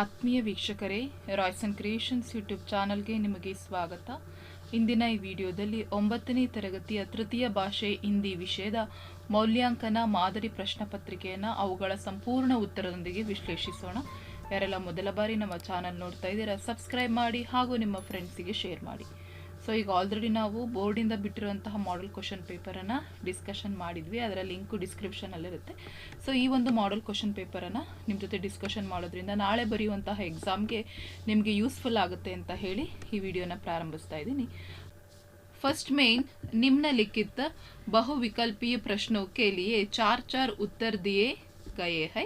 ಆತ್ಮೀಯ ವೀಕ್ಷಕರೇ Royson creations YouTube ಚಾನಲ್ಗೆ ನಿಮಗೆ ಸ್ವಾಗತ. ಇಂದಿನ ಈ ವಿಡಿಯೋದಲ್ಲಿ ಒಂಬತ್ತನೇ ತರಗತಿಯ ತೃತೀಯ ಭಾಷೆ ಹಿಂದಿ ವಿಷಯದ ಮೌಲ್ಯಾಂಕನ ಮಾದರಿ ಪ್ರಶ್ನೆ ಪತ್ರಿಕೆಯನ್ನು ಅವುಗಳ ಸಂಪೂರ್ಣ ಉತ್ತರದೊಂದಿಗೆ ವಿಶ್ಲೇಷಿಸೋಣ. ಯಾರೆಲ್ಲ ಮೊದಲ ಬಾರಿ ನಮ್ಮ ಚಾನಲ್ ನೋಡ್ತಾ ಇದ್ದೀರಾ, ಸಬ್ಸ್ಕ್ರೈಬ್ ಮಾಡಿ ಹಾಗೂ ನಿಮ್ಮ ಫ್ರೆಂಡ್ಸಿಗೆ ಶೇರ್ ಮಾಡಿ. ಸೊ ಈಗ ಆಲ್ರೆಡಿ ನಾವು ಬೋರ್ಡಿಂದ ಬಿಟ್ಟಿರುವಂತಹ ಮಾಡೆಲ್ ಕ್ವಶನ್ ಪೇಪರನ್ನು ಡಿಸ್ಕಷನ್ ಮಾಡಿದ್ವಿ ಅದರ ಲಿಂಕು ಡಿಸ್ಕ್ರಿಪ್ಷನಲ್ಲಿರುತ್ತೆ ಸೊ ಈ ಒಂದು ಮಾಡೆಲ್ ಕ್ವಶನ್ ಪೇಪರನ್ನು ನಿಮ್ಮ ಜೊತೆ ಡಿಸ್ಕಷನ್ ಮಾಡೋದ್ರಿಂದ ನಾಳೆ ಬರೆಯುವಂತಹ ಎಕ್ಸಾಮ್ಗೆ ನಿಮಗೆ ಯೂಸ್ಫುಲ್ ಆಗುತ್ತೆ ಅಂತ ಹೇಳಿ ಈ ವಿಡಿಯೋನ ಪ್ರಾರಂಭಿಸ್ತಾ ಇದ್ದೀನಿ फर्स्ट मेन निम्नलिखित बहुविकल्पीय प्रश्नों के लिए चार चार उत्तर दिए गए हैं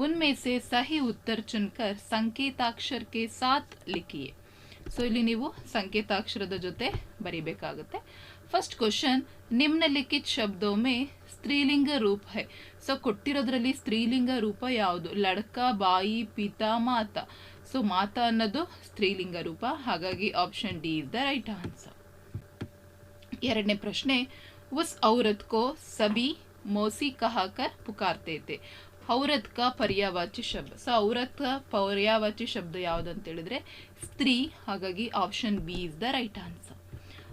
उनमें से सही उत्तर चुनकर ಸಂಕೇತಾಕ್ಷರ के साथ लिखिए ಸೊ ಇಲ್ಲಿ ನೀವು ಸಂಕೇತಾಕ್ಷರದ ಜೊತೆ ಬರಿಬೇಕಾಗುತ್ತೆ. ಫಸ್ಟ್ ಕ್ವಶನ್ ನಿಮ್ನಲಿಖಿತ್ ಶಬ್ದೊಮ್ಮೆ ಸ್ತ್ರೀಲಿಂಗ ರೂಪ ಹೈ. ಸೊ ಕೊಟ್ಟಿರೋದ್ರಲ್ಲಿ ಸ್ತ್ರೀಲಿಂಗ ರೂಪ ಯಾವುದು? ಲಡ್ಕ, ಬಾಯಿ, ಪಿತಾ, ಮಾತ. ಸೊ ಮಾತಾ ಅನ್ನೋದು ಸ್ತ್ರೀಲಿಂಗ ರೂಪ. ಹಾಗಾಗಿ option D is the right answer ಎರಡನೇ ಪ್ರಶ್ನೆ, ಉಸ್ ಔರತ್ ಕೋ ಸಬಿ ಮೋಸಿ ಕಹಾಕರ್ ಪುಕಾರ್ತೆ थे ಔರತ್ ಕ ಪರ್ಯಾವಾಚಿ ಶಬ್ದ. ಸೊ ಔರತ್ಕ ಪರ್ಯಾವಾಚಿ ಶಬ್ದ ಯಾವುದು ಅಂತ ಹೇಳಿದ್ರೆ ಸ್ತ್ರೀ, ಹಾಗಾಗಿ option B is the right answer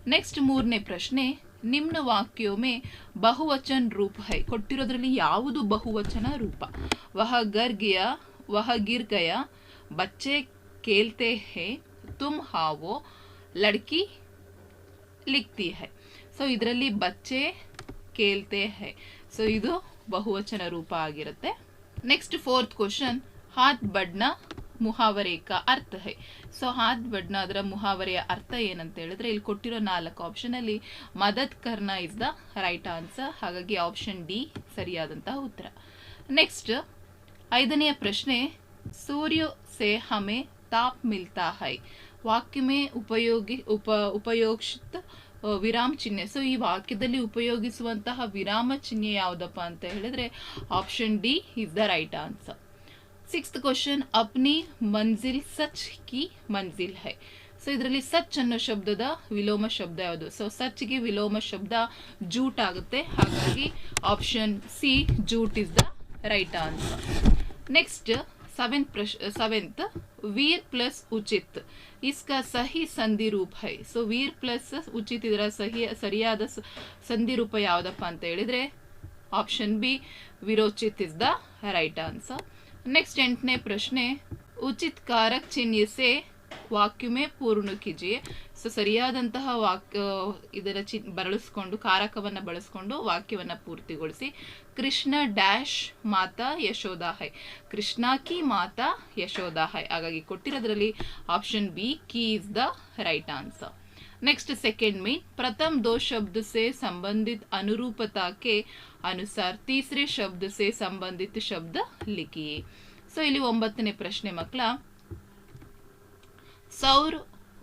next ಮೂರನೇ ಪ್ರಶ್ನೆ, ನಿಮ್ನ ವಾಕ್ಯೋಮೆ ಬಹುವಚನ ರೂಪ ಹೈ, ಕೊಟ್ಟಿರೋದ್ರಲ್ಲಿ ಯಾವುದು ಬಹುವಚನ ರೂಪ? ವಹ ಗರ್ಗಿಯ ವಹ ಗಿರ್ಗಯ ಬಚ್ಚೆ ಕೇಳ್ತೆ ಹೇ, ತುಮ್ ಹಾವೋ, ಲಡ್ಕಿ ಲಿಕ್ತಿ ಹೈ. ಸೊ ಇದರಲ್ಲಿ ಬಚ್ಚೆ ಕೇಳ್ತೆ ಹೈ. ಸೊ ಇದು ಬಹುವಚನ ರೂಪ ಆಗಿರುತ್ತೆ. ನೆಕ್ಸ್ಟ್ ಫೋರ್ತ್ ಕ್ವಶನ್ ಹಾತ್ ಬಡ್ನ ಮುಹಾವರೇಕ ಅರ್ಥ ಹೈ. ಸೊ ಹಾತ್ ಬಡ್ನ ಅದರ ಮುಹಾವರೆಯ ಅರ್ಥ ಏನಂತ ಹೇಳಿದ್ರೆ, ಇಲ್ಲಿ ಕೊಟ್ಟಿರೋ ನಾಲ್ಕು ಆಪ್ಷನ್ ಅಲ್ಲಿ ಮದತ್ ಕರ್ನ ಇಸ್ ದ ರೈಟ್ ಆನ್ಸರ್ ಹಾಗಾಗಿ ಆಪ್ಷನ್ ಡಿ ಸರಿಯಾದಂತಹ ಉತ್ತರ. ನೆಕ್ಸ್ಟ್ ಐದನೆಯ ಪ್ರಶ್ನೆ, ಸೂರ್ಯ ಸೆ ಹಮೆ ತಾಪ್ ಮಿಲ್ತಾ ಹೈ. ವಾಕ್ಯ ಮೇ ಉಪಯೋಗಿ ಉಪ ಉಪಯೋಗಿಸಿದ ವಿರಾಮ ಚಿಹ್ನೆ. ಸೊ ಈ ವಾಕ್ಯದಲ್ಲಿ ಉಪಯೋಗಿಸುವಂತಹ ವಿರಾಮ ಚಿಹ್ನೆ ಯಾವುದಪ್ಪ ಅಂತ ಹೇಳಿದ್ರೆ option D is the right answer sixth question Apni ಮಂಜಿಲ್ ಸಚ್ ಕಿ ಮಂಜಿಲ್ ಹೈ. ಸೊ ಇದರಲ್ಲಿ ಸಚ್ ಅನ್ನೋ ಶಬ್ದದ ವಿಲೋಮ ಶಬ್ದ ಯಾವುದು? ಸೊ ಸಚ್ಗೆ ವಿಲೋಮ ಶಬ್ದ ಜೂಟ್ ಆಗುತ್ತೆ. ಹಾಗಾಗಿ option C jute is the right answer next seventh प्रश्न सेवेंथ वीर प्लस उचित इसका सही ಸಂಧಿ ರೂಪ ಹೈ ಸೊ ವೀರ್ ಪ್ಲಸ್ ಉಚಿತ್ ಇದರ ಸಹಿ ಸರಿಯಾದ ಸ- ಸಂಧಿ ರೂಪ ಯಾವುದಪ್ಪ ಅಂತ ಹೇಳಿದ್ರೆ option B ವಿರೋಚಿತ್ is the right answer next ಎಂಟನೇ ಪ್ರಶ್ನೆ ಉಚಿತ್ ಕಾರಕ್ ಚಿಹ್ನೆ ಸೆ ವಾಕ್ಯಮೇ ಪೂರ್ಣ ಕಿಜಿಯೆ ಸೊ ಸರಿಯಾದಂತಹ ವಾಕ್ಯ ಇದರ ಚಿ ಬಳಸ್ಕೊಂಡು ಕಾರಕವನ್ನು ಬಳಸ್ಕೊಂಡು ವಾಕ್ಯವನ್ನು ಪೂರ್ತಿಗೊಳಿಸಿ ಕೃಷ್ಣ ಡ್ಯಾಶ್ ಮಾತಾ ಯಶೋದಾ ಹೈ ಕೃಷ್ಣ ಕಿ ಮಾತಾ ಯಶೋದಾ ಹೈ ಹಾಗಾಗಿ ಕೊಟ್ಟಿರೋದ್ರಲ್ಲಿ option B Ki is the right answer next second में प्रथम दो शब्द से संबंधित अनुरूपता के अनुसार तीसरे शब्द से संबंधित शब्द लिखिए ಸೊ ಇಲ್ಲಿ ಒಂಬತ್ತನೇ ಪ್ರಶ್ನೆ ಮಕ್ಕಳ ಸೌರ್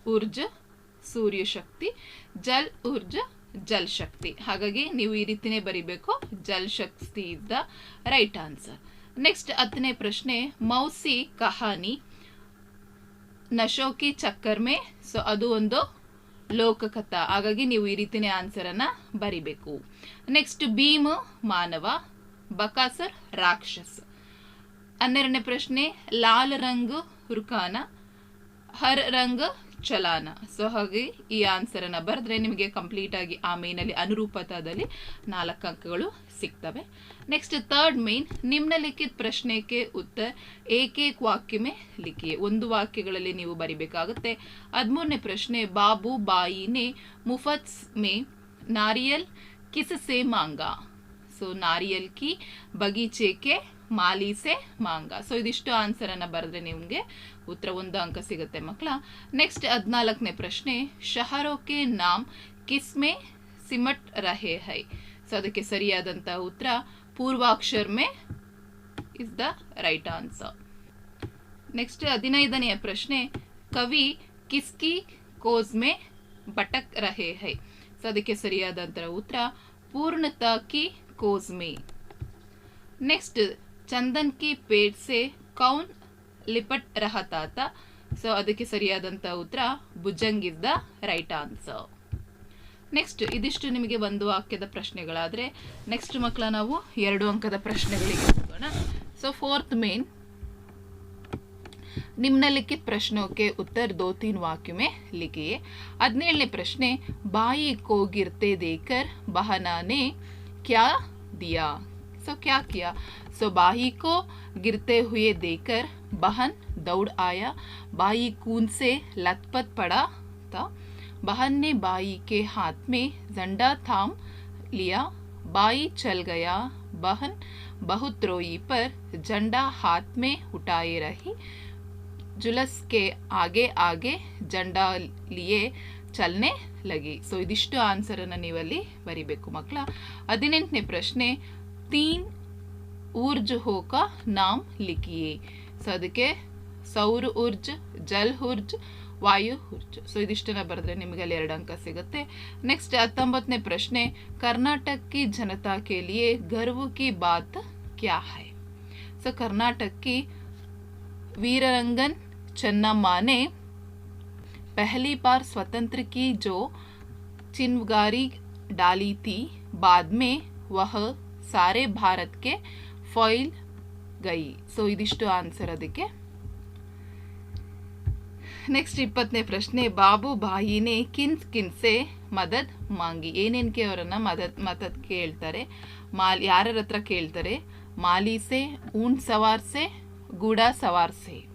ಊರ್ಜ ಸೂರ್ಯ ಶಕ್ತಿ, ಜಲ್ ಊರ್ಜ, ಜಲ್ ಶಕ್ತಿ. ಹಾಗಾಗಿ ನೀವು ಈ ರೀತಿನೇ ಬರಿಬೇಕು. ಜಲ್ ಶಕ್ತಿ ಇದ್ದ ರೈಟ್ ಆನ್ಸರ್ ನೆಕ್ಸ್ಟ್ ಹತ್ತನೇ ಪ್ರಶ್ನೆ, ಮೌಸಿ ಕಹಾನಿ, ನಶೋಕಿ ಚಕ್ಕರ್ಮೆ. ಸೊ ಅದು ಒಂದು ಲೋಕಕಥಾ. ಹಾಗಾಗಿ ನೀವು ಈ ರೀತಿನೇ ಆನ್ಸರ್ ಅನ್ನ ಬರಿಬೇಕು. ನೆಕ್ಸ್ಟ್ ಭೀಮ್ ಮಾನವ, ಬಕಾಸರ್ ರಾಕ್ಷಸ್. ಹನ್ನೆರಡನೇ ಪ್ರಶ್ನೆ, ಲಾಲ್ ರಂಗ್ ಹುರ್ಕಾನ ಹರ್ ರಂಗ್ ಚಲಾನ. ಸೊ ಹಾಗೆ ಈ ಆನ್ಸರ್ ಅನ್ನ ಬರೆದ್ರೆ ನಿಮಗೆ ಕಂಪ್ಲೀಟ್ ಆಗಿ ಆ ಮೇನಲ್ಲಿ ಅನುರೂಪತಾದಲ್ಲಿ ನಾಲ್ಕು ಅಂಕಗಳು ಸಿಗ್ತವೆ. ನೆಕ್ಸ್ಟ್ ಥರ್ಡ್ ಮೇನ್ ನಿಮ್ನಲಿಖಿತ ಪ್ರಶ್ನೆಗೆ ಉತ್ತರ, ಏಕೇಕ್ ವಾಕ್ಯಮೆ ಲಿಖಿ ಒಂದು ವಾಕ್ಯಗಳಲ್ಲಿ ನೀವು ಬರಿಬೇಕಾಗುತ್ತೆ. ಹದಿಮೂರನೇ ಪ್ರಶ್ನೆ, ಬಾಬು ಬಾಯಿನೇ ಮುಫತ್ಸ್ ಮೇ ನಾರಿಯಲ್ ಕಿಸಸೆ ಮಾಂಗ. ಸೊ ನಾರಿಯಲ್ ಕಿ, ಬಗೀಚೆ ಮಾಲೀಸೆ ಮಾಂಗ. ಸೊ ಇದಿಷ್ಟು ಆನ್ಸರ್ ಅನ್ನ ಬರೆದ್ರೆ ನಿಮಗೆ ಉತ್ತರ ಒಂದು ಅಂಕ ಸಿಗುತ್ತೆ ಮಕ್ಕಳ. ನೆಕ್ಸ್ಟ್ ಹದಿನಾಲ್ಕನೇ ಪ್ರಶ್ನೆ, ಶಹರೋಕೆ ನಾಮ್ ಕಿಸ್ಮೆ ಸಿಮಟ್ ರಹೆ ಹೈ. ಸೊ ಅದಕ್ಕೆ ಸರಿಯಾದಂತಹ ಉತ್ತರ ಪೂರ್ವಾಕ್ಷರ್ May is the right answer next ಹದಿನೈದನೆಯ ಪ್ರಶ್ನೆ, ಕವಿ ಕಿಸ್ಕಿ ಕೋಸ್ ಮೇ ಬಟಕ್ ರಹೆ ಹೈ. ಸೊ ಅದಕ್ಕೆ ಸರಿಯಾದಂತಹ ಉತ್ತರ ಪೂರ್ಣತಾ ಕಿ ಕೋಸ್ ಮೇ. ನೆಕ್ಸ್ಟ್ ಚಂದನ್ ಕಿ ಪೇಟ್ ಸೆ ಕೌನ್ ಲಿಪಟ್ ರಹತಾತ ಸೊ ಅದಕ್ಕೆ ಸರಿಯಾದಂತ ಉತ್ತರ Bhujang is the right answer next ಇದಿಷ್ಟು ನಿಮಗೆ ಒಂದು ವಾಕ್ಯದ ಪ್ರಶ್ನೆಗಳಾದರೆ ನೆಕ್ಸ್ಟ್ ಮಕ್ಕಳ ನಾವು ಎರಡು ಅಂಕದ ಪ್ರಶ್ನೆಗಳಿಗೆ ಹೋಗೋಣ. ಸೊ ಫೋರ್ತ್ ಮೇನ್ ನಿಮ್ನಲಿಕ್ಕೆ ಪ್ರಶ್ನೋಕ್ಕೆ ಉತ್ತರ ದೋ ತೀನ್ ವಾಕ್ಯಮೆ ಲಿಖಿಯೇ. ಹದಿನೇಳನೇ ಪ್ರಶ್ನೆ, ಬಾಯಿ ಕೋಗಿರ್ತೆ ದೇಕರ್, ಬಹನಾನೆ ಕ್ಯಾ ದಿಯಾ? ಸೊ ಕ್ಯಾ ಕ್ಯಾ? ಸೊ ಬಾಯಿ ಕೋ ಗಿರ್ತೆ ಹುಯೆ ದೇಕರ್ बहन दौड़ आया बाई खून से लथपथ पड़ा था बहन ने बाई के हाथ में झंडा थाम लिया बाई चल गया बहन बहुत रोई पर झंडा हाथ में उठाए रही जुलस के आगे आगे ಜಂಡಾ लिए ಚಲನೆ ಲಗಿ ಸೊ ಇದಿಷ್ಟು ಆನ್ಸರನ್ನು ನೀವಲ್ಲಿ ಬರಿಬೇಕು ಮಕ್ಕಳ ಹದಿನೆಂಟನೇ ಪ್ರಶ್ನೆ ತೀನ್ ಊರ್ಜ್ ಹೋಕ ನಾಮ್ ಲಿಖಿಯೇ ಸೊ ಅದಕ್ಕೆ ಸೌರ ಊರ್ಜ್ ಜಲ್ ಹುರ್ಜ್ ವಾಯು ಹುರ್ಜ್ ಸೊ ಇದಿಷ್ಟನ್ನ ಬರೆದ್ರೆ ನಿಮಗೆ ಅಲ್ಲಿ ಎರಡು ಅಂಕ ಸಿಗುತ್ತೆ ನೆಕ್ಸ್ಟ್ ಹತ್ತೊಂಬತ್ತನೇ ಪ್ರಶ್ನೆ ಕರ್ನಾಟಕ ಕಿ ಜನತಾ ಕೆ ಲಿಯೆ ಗರ್ವ್ ಕಿ ಬಾತ್ ಕ್ಯಾ ಹೈ ಸೊ कर्नाटक की वीररंगन चन्नम्मा ने पहली बार स्वतंत्र की जो चिन्हगारी डाली थी बाद में वह सारे भारत के फॉइल ಗೈ. ಸೊ ಇದಿಷ್ಟು ಆನ್ಸರ್ ಅದಕ್ಕೆ. ನೆಕ್ಸ್ಟ್ ಇಪ್ಪತ್ತನೇ ಪ್ರಶ್ನೆ, ಬಾಬು ಬಾಯಿನೇ ಕಿನ್ಸ್ ಕಿನ್ಸೆ, ಮದದ್ ಮಾಂಗಿ. ಏನೇನಕ್ಕೆ ಅವರನ್ನ ಮದದ್ ಮದದ್ ಕೇಳ್ತಾರೆ. ಮಾಲ್ ಯಾರ ಹತ್ರ ಕೇಳ್ತಾರೆ? ಮಾಲೀಸೆ, ಊನ್ ಸವಾರ್ಸೆ, ಗೂಡ ಸವಾರ್ಸೆ.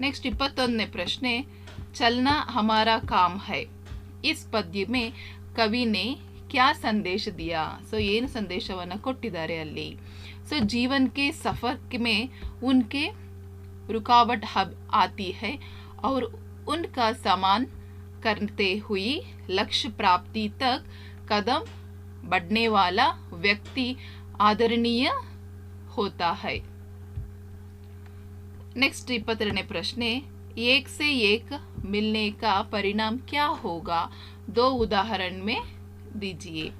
ನೆಕ್ಸ್ಟ್ ಇಪ್ಪತ್ತೊಂದನೇ ಪ್ರಶ್ನೆ, ಚಲ್ನ ಹಮಾರ ಕಾಮ್ ಹೈ. ಇಸ್ ಪದ್ಯ ಮೇ ಕವಿನೇ ಕ್ಯಾ ಸಂದೇಶ ದಿಯಾ? ಸೊ ಏನು ಸಂದೇಶವನ್ನು ಕೊಟ್ಟಿದ್ದಾರೆ ಅಲ್ಲಿ? से जीवन के सफ़र में उनके रुकावट आती है और उनका सामान करते हुए लक्ष्य प्राप्ति तक कदम बढ़ने वाला व्यक्ति आदरणीय होता है। नेक्स्ट इपतने प्रश्न, एक से एक मिलने का परिणाम क्या होगा? दो उदाहरण में दीजिए।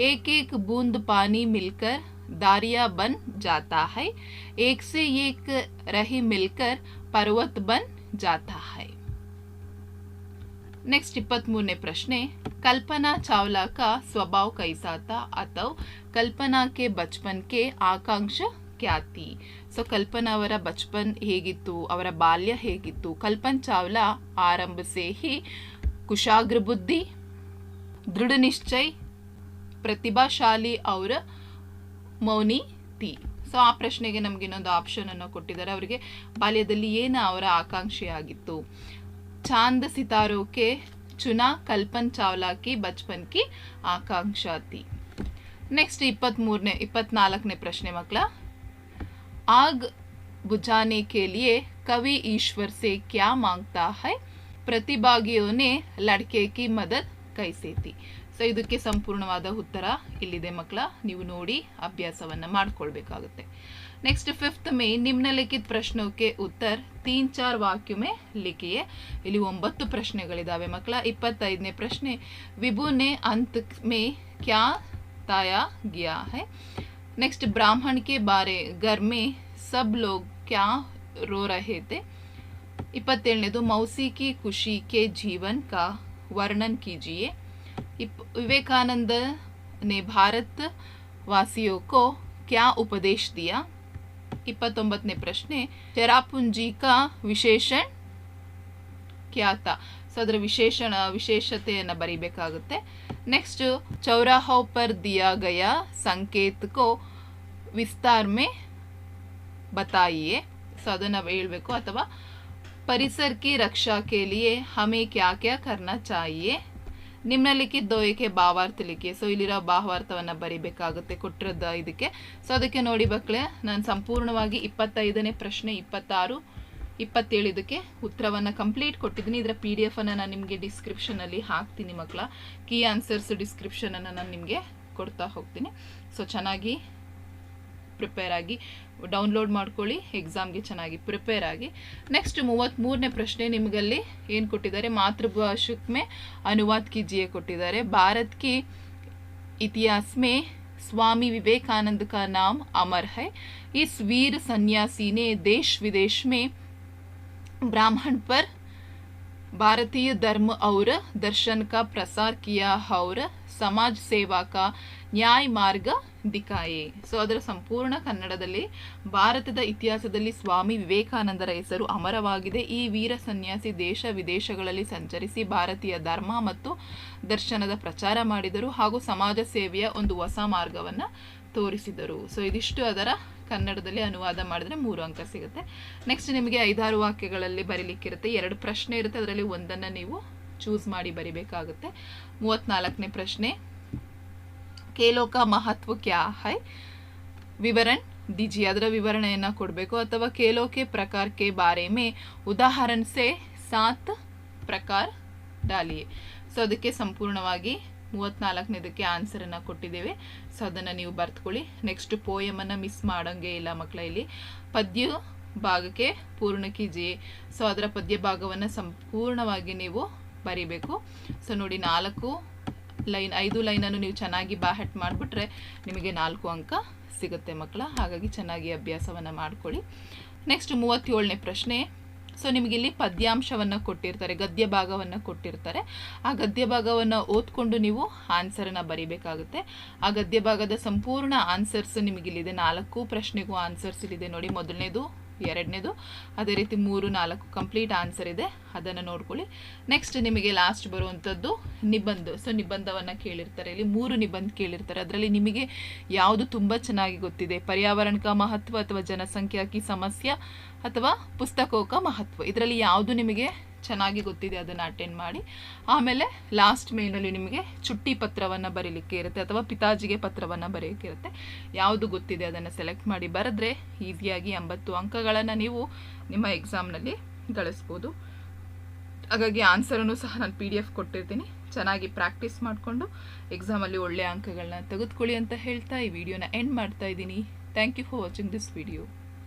एक एक बूंद पानी मिलकर दारिया बन जाता है एक से एक रही मिलकर पर्वत बन जाता है नेक्स्ट इपत्त मूरने प्रश्न कल्पना चावला का स्वभाव कैसा था अथवा कल्पना के बचपन के आकांक्षा क्या थी ಸೊ ಕಲ್ಪನಾ ಅವರ ಬಚ್ಪನ್ ಹೇಗಿತ್ತು ಅವರ ಬಾಲ್ಯ ಹೇಗಿತ್ತು ಕಲ್ಪನ್ ಚಾವ್ಲಾ ಆರಂಭ से ही ಕುಶಾಗ್ರ ಬುದ್ಧಿ ದೃಢ ನಿಶ್ಚಯ ಪ್ರತಿಭಾಶಾಲಿ ಅವರ ಮೌನಿ ತಿ ಸೊ ಆ ಪ್ರಶ್ನೆಗೆ ನಮ್ಗೆ ಇನ್ನೊಂದು ಆಪ್ಷನ್ ಅನ್ನು ಕೊಟ್ಟಿದ್ದಾರೆ. ಅವರಿಗೆ ಬಾಲ್ಯದಲ್ಲಿ ಏನು ಅವರ ಆಕಾಂಕ್ಷೆ ಆಗಿತ್ತು? ಚಾಂದ ಸಿತಾರೋಕೆ, ಚುನಾ ಕಲ್ಪನ್ ಚಾವ್ಲಾ ಕಿ, ಬಚ್ಪನ್ ಕಿ ಆಕಾಂಕ್ಷಾತಿ ನೆಕ್ಸ್ಟ್ ಇಪ್ಪತ್ತ್ಮೂರನೇ ಇಪ್ಪತ್ನಾಲ್ಕನೇ ಪ್ರಶ್ನೆ ಮಕ್ಕಳ ಆಗ್ ಬುಜಾನೆ ಕೇಳಿಯೇ ಕವಿ ಈಶ್ವರ್ ಸೇ ಕ್ಯಾ ಮಾಂಗ್ತಾ ಹೈ? ಪ್ರತಿಭಾಗಿಯೋನೇ ಲಡ್ಕೆ ಕಿ ಮದದ್ ಕೈಸೇತಿ ಸೊ ಇದಕ್ಕೆ ಸಂಪೂರ್ಣವಾದ ಉತ್ತರ ಇಲ್ಲಿದೆ ಮಕ್ಕಳ. ನೀವು ನೋಡಿ ಅಭ್ಯಾಸವನ್ನು ಮಾಡ್ಕೊಳ್ಬೇಕಾಗುತ್ತೆ. ನೆಕ್ಸ್ಟ್ ಫಿಫ್ತ್ ಮೇನ್ ನಿಮ್ನಲಿಖಿತ ಪ್ರಶ್ನಕ್ಕೆ ಉತ್ತರ, ತೀನ್ ಚಾರ್ ವಾಕ್ಯುಮೆ ಲಿಖಿಯೇ. ಇಲ್ಲಿ ಒಂಬತ್ತು ಪ್ರಶ್ನೆಗಳಿದ್ದಾವೆ ಮಕ್ಕಳ. ಇಪ್ಪತ್ತೈದನೇ ಪ್ರಶ್ನೆ ವಿಭುನೆ ಅಂತ್ ಮೇ ಕ್ಯಾ ತಾಯಾ ಗಿಯಾ ಹೈ? ನೆಕ್ಸ್ಟ್ ಬ್ರಾಹ್ಮಣಕ್ಕೆ ಬಾರೆ ಗರ್ಮೆ ಸಬ್ ಲೋಗ್ ಕ್ಯಾ ರೋ ರಹೇತೆ ಇಪ್ಪತ್ತೇಳನೇದು ಮೌಸಿಕಿ ಖುಷಿ ಕೆ ಜೀವನ್ ಕಾ ವರ್ಣನ್ ಕೀಜಿಯೇ? विवेकानंद ने भारत वासियों को क्या उपदेश दिया? इपतने प्रश्न चरापुंजी का विशेषण क्या था? सदर विशेषण विशेषत बरी नेक्स्ट चौराह पर दिया गया संकेत को विस्तार में बताइए। सदन हेल्बो अथवा परिसर की रक्षा के लिए हमें क्या क्या करना चाहिए? ನಿಮ್ನಲಿಖಿತ್ ದೋಯಕ್ಕೆ ಭಾವಾರ್ಥಲಿಕ್ಕೆ ಸೊ ಇಲ್ಲಿರೋ ಭಾವಾರ್ಥವನ್ನು ಬರಿಬೇಕಾಗುತ್ತೆ, ಕೊಟ್ಟಿರೋದ ಇದಕ್ಕೆ. ಸೊ ಅದಕ್ಕೆ ನೋಡಿ ಮಕ್ಕಳೇ, ನಾನು ಸಂಪೂರ್ಣವಾಗಿ ಇಪ್ಪತ್ತೈದನೇ ಪ್ರಶ್ನೆ, ಇಪ್ಪತ್ತಾರು, ಇಪ್ಪತ್ತೇಳು ಇದಕ್ಕೆ ಉತ್ತರವನ್ನು ಕಂಪ್ಲೀಟ್ ಕೊಟ್ಟಿದ್ದೀನಿ. ಇದರ ಪಿ ಡಿ ಎಫನ್ನು ನಾನು ನಿಮಗೆ ಡಿಸ್ಕ್ರಿಪ್ಷನಲ್ಲಿ ಹಾಕ್ತೀನಿ ಮಕ್ಕಳ. ಕೀ ಆನ್ಸರ್ಸ್ ಡಿಸ್ಕ್ರಿಪ್ಷನನ್ನು ನಾನು ನಿಮಗೆ ಕೊಡ್ತಾ ಹೋಗ್ತೀನಿ. ಸೊ ಚೆನ್ನಾಗಿ ಪ್ರಿಪೇರ್ ಆಗಿ ಡೌನ್ಲೋಡ್ ಮಾಡ್ಕೊಳ್ಳಿ ಎಕ್ಸಾಮ್ಗೆ ಚೆನ್ನಾಗಿ ಪ್ರಿಪೇರ್ ಆಗಿ ನೆಕ್ಸ್ಟ್ ಮೂವತ್ತ್ಮೂರನೇ ಪ್ರಶ್ನೆ ನಿಮಗಲ್ಲಿ ಏನು ಕೊಟ್ಟಿದ್ದಾರೆ ಮಾತೃಭಾಷಕ್ ಮೇ ಅನುವಾದ್ कीजिए ಕೊಟ್ಟಿದ್ದಾರೆ ಭಾರತ್ ಕಿ इतिहास में स्वामी विवेकानंद का नाम अमर है इस वीर सन्यासी ने देश विदेश में ब्राह्मण पर भारतीय धर्म और दर्शन का प्रसार किया और ಸಮಾಜ್ ಸೇವಾಕ ನ್ಯಾಯ ಮಾರ್ಗ ದಿಕಾಯೆ ಸೊ, ಅದರ ಸಂಪೂರ್ಣ ಕನ್ನಡದಲ್ಲಿ ಭಾರತದ ಇತಿಹಾಸದಲ್ಲಿ ಸ್ವಾಮಿ ವಿವೇಕಾನಂದರ ಹೆಸರು ಅಮರವಾಗಿದೆ. ಈ ವೀರ ಸನ್ಯಾಸಿ ದೇಶ ವಿದೇಶಗಳಲ್ಲಿ ಸಂಚರಿಸಿ ಭಾರತೀಯ ಧರ್ಮ ಮತ್ತು ದರ್ಶನದ ಪ್ರಚಾರ ಮಾಡಿದರು ಹಾಗೂ ಸಮಾಜ ಸೇವೆಯ ಒಂದು ಹೊಸ ಮಾರ್ಗವನ್ನು ತೋರಿಸಿದರು. ಸೊ, ಇದಿಷ್ಟು ಅದರ ಕನ್ನಡದಲ್ಲಿ ಅನುವಾದ ಮಾಡಿದ್ರೆ ಮೂರು ಅಂಕ ಸಿಗುತ್ತೆ. ನೆಕ್ಸ್ಟ್ ನಿಮಗೆ ಐದಾರು ವಾಕ್ಯಗಳಲ್ಲಿ ಬರೀಲಿಕ್ಕಿರುತ್ತೆ. ಎರಡು ಪ್ರಶ್ನೆ ಇರುತ್ತೆ. ಅದರಲ್ಲಿ ಒಂದನ್ನು ನೀವು ಚೂಸ್ ಮಾಡಿ ಬರಿಬೇಕಾಗುತ್ತೆ. ಮೂವತ್ನಾಲ್ಕನೇ ಪ್ರಶ್ನೆ. ಕೇಲೋಕ ಮಹತ್ವ ಕ್ಯಾ ಹೈ? ವಿವರಣ್ ದಿಜಿ ಅದರ ವಿವರಣೆಯನ್ನು ಕೊಡಬೇಕು. ಅಥವಾ ಕೇಲೋಕೆ ಪ್ರಕಾರಕ್ಕೆ ಬಾರೆ ಮೇ? ಉದಾಹರಣೆ ಸಾತ್ ಪ್ರಕಾರ ಡಾಲಿಯೆ. ಸೊ, ಅದಕ್ಕೆ ಸಂಪೂರ್ಣವಾಗಿ ಮೂವತ್ನಾಲ್ಕನೇದಕ್ಕೆ ಆನ್ಸರನ್ನು ಕೊಟ್ಟಿದ್ದೇವೆ. ಸೊ, ಅದನ್ನು ನೀವು ಬರ್ತ್ಕೊಳ್ಳಿ. ನೆಕ್ಸ್ಟ್ ಪೋಯಮನ್ನು ಮಿಸ್ ಮಾಡೋಂಗೆ ಇಲ್ಲ ಮಕ್ಕಳ ಇಲ್ಲಿ. ಪದ್ಯ ಭಾಗಕ್ಕೆ ಪೂರ್ಣ ಕೀಜಿ ಸೊ, ಅದರ ಪದ್ಯ ಭಾಗವನ್ನು ಸಂಪೂರ್ಣವಾಗಿ ನೀವು ಬರಿಬೇಕು. ಸೊ ನೋಡಿ ನಾಲ್ಕು ಲೈನ್, ಐದು ಲೈನನ್ನು ನೀವು ಚೆನ್ನಾಗಿ ಬಾಹೆಟ್ ಮಾಡಿಬಿಟ್ರೆ ನಿಮಗೆ ನಾಲ್ಕು ಅಂಕ ಸಿಗುತ್ತೆ ಮಕ್ಕಳ. ಹಾಗಾಗಿ ಚೆನ್ನಾಗಿ ಅಭ್ಯಾಸವನ್ನು ಮಾಡ್ಕೊಳ್ಳಿ. ನೆಕ್ಸ್ಟ್ ಮೂವತ್ತೇಳನೇ ಪ್ರಶ್ನೆ. ಸೊ ನಿಮಗೆ ಇಲ್ಲಿ ಪದ್ಯಾಂಶವನ್ನು ಕೊಟ್ಟಿರ್ತಾರೆ, ಗದ್ಯ ಭಾಗವನ್ನು ಕೊಟ್ಟಿರ್ತಾರೆ. ಆ ಗದ್ಯ ಭಾಗವನ್ನು ಓದ್ಕೊಂಡು ನೀವು ಆನ್ಸರನ್ನು ಬರಿಬೇಕಾಗುತ್ತೆ. ಆ ಗದ್ಯ ಭಾಗದ ಸಂಪೂರ್ಣ ಆನ್ಸರ್ಸ್ ನಿಮಗಿಲ್ಲಿದೆ. ನಾಲ್ಕು ಪ್ರಶ್ನೆಗೂ ಆನ್ಸರ್ಸ್ ಇಲ್ಲಿದೆ. ನೋಡಿ ಮೊದಲನೇದು ಎರಡನೇದು. ಅದೇ ರೀತಿ ಮೂರು, ನಾಲ್ಕು ಕಂಪ್ಲೀಟ್ ಆನ್ಸರ್ ಇದೆ. ಅದನ್ನು ನೋಡ್ಕೊಳ್ಳಿ. ನೆಕ್ಸ್ಟ್ ನಿಮಗೆ ಲಾಸ್ಟ್ ಬರುವಂಥದ್ದು ನಿಬಂಧ. ಸೊ ನಿಬಂಧವನ್ನು ಕೇಳಿರ್ತಾರೆ. ಇಲ್ಲಿ ಮೂರು ನಿಬಂಧ ಕೇಳಿರ್ತಾರೆ. ಅದರಲ್ಲಿ ನಿಮಗೆ ಯಾವುದು ತುಂಬ ಚೆನ್ನಾಗಿ ಗೊತ್ತಿದೆ? ಪರ್ಯಾವರಣಕ ಮಹತ್ವ ಅಥವಾ ಜನಸಂಖ್ಯಾಕಿ ಸಮಸ್ಯೆ ಅಥವಾ ಪುಸ್ತಕೋಕ ಮಹತ್ವ? ಇದರಲ್ಲಿ ಯಾವುದು ನಿಮಗೆ ಚೆನ್ನಾಗಿ ಗೊತ್ತಿದೆ ಅದನ್ನು ಅಟೆಂಡ್ ಮಾಡಿ. ಆಮೇಲೆ ಲಾಸ್ಟ್ ಮೇನಲ್ಲಿ ನಿಮಗೆ ಚುಟ್ಟಿ ಪತ್ರವನ್ನು ಬರೀಲಿಕ್ಕೆ ಇರುತ್ತೆ ಅಥವಾ ಪಿತಾಜಿಗೆ ಪತ್ರವನ್ನು ಬರೆಯೋಕ್ಕೆ ಇರುತ್ತೆ. ಯಾವುದು ಗೊತ್ತಿದೆ ಅದನ್ನು ಸೆಲೆಕ್ಟ್ ಮಾಡಿ ಬರೆದ್ರೆ ಈಸಿಯಾಗಿ ಎಂಬತ್ತು ಅಂಕಗಳನ್ನು ನೀವು ನಿಮ್ಮ ಎಕ್ಸಾಮ್ನಲ್ಲಿ ಗಳಿಸ್ಬೋದು. ಹಾಗಾಗಿ ಆನ್ಸರನ್ನು ಸಹ ನಾನು ಪಿ ಡಿ ಎಫ್ ಕೊಟ್ಟಿರ್ತೀನಿ. ಚೆನ್ನಾಗಿ ಪ್ರಾಕ್ಟೀಸ್ ಮಾಡಿಕೊಂಡು ಎಕ್ಸಾಮಲ್ಲಿ ಒಳ್ಳೆಯ ಅಂಕಗಳನ್ನ ತೆಗೆದುಕೊಳ್ಳಿ ಅಂತ ಹೇಳ್ತಾ ಈ ವಿಡಿಯೋನ ಎಂಡ್ ಮಾಡ್ತಾ ಇದ್ದೀನಿ. Thank you for watching this video